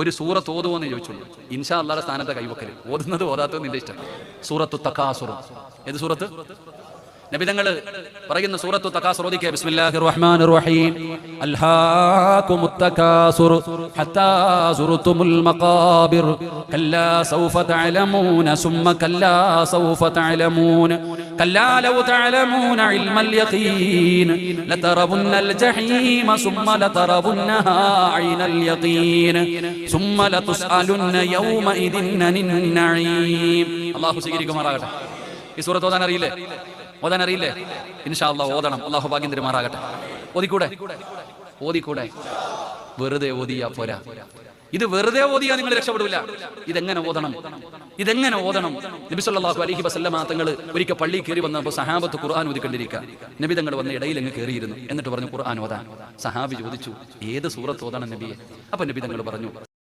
ഒരു സൂറത്ത് ഓതുവോന്ന് ചോദിച്ചുള്ളൂ ഇൻഷാ അള്ളാഹുടെ സ്ഥാനത്തെ കൈവക്കൽ ഓതുന്നത് ഓതാത്തത് നിന്റെ ഇഷ്ടം. സൂറത്തു തക്കാസുറു ഏത് സൂറത്ത്? നബിതങ്ങൾ പറയുന്ന സൂറത്തു തക്കാസുർ ബിസ്മില്ലാഹിർ റഹ്മാനിർ റഹീം ഹത്താ സൗഫ തഅലമൂന കല്ലാ സൗഫ തഅലമൂന. കല്ലാ ലൗ തഅലമൂന ഇൽമൽ യഖീൻ ലതറവുന്നൽ ജഹീമ സുമ്മ ലതറവുന്നഹാ ഐനൽ യഖീൻ സുമ്മ ലതുസ്അലുന്ന യൗമഇദിൻ അനിൻ നഈം അല്ലാഹു സ്വീകരിക്കുമാറാകട്ടെ. ഈ സൂറത്ത് ഓതാൻ അറിയില്ലേ? ഓതാൻ അറിയില്ലേ? ഇൻഷാ അള്ളാഹ് ഓതണം. അള്ളാഹു ഭാഗ്യം തരുമാറാകട്ടെ. ഓതിക്കൂടെ? ഓതിക്കൂടെ? വെറുതെ ഓതിയാ പോരാ. ഇത് വെറുതെ ഓതിയാ നിങ്ങൾ രക്ഷപ്പെടില്ല ഇതെങ്ങനെ ഓതണം? ഇതെങ്ങനെ ഓതണം? നബി സല്ലല്ലാഹു അലൈഹി വസല്ലമ തങ്ങൾ ഒരിക്കൽ പള്ളി കയറി വന്നപ്പോൾ സഹാബത്ത് ഖുർആൻ ഓതിക്കൊണ്ടിരിക്കുക നബി തങ്ങൾ വന്ന ഇടയിൽ അങ്ങ് കയറിയിരുന്നു. എന്നിട്ട് പറഞ്ഞു ഖുർആൻ ഓതാൻ സഹാബി ചോദിച്ചു ഏത് സൂറത്ത് ഓതണം നബിയെ? അപ്പൊ നബി തങ്ങൾ പറഞ്ഞു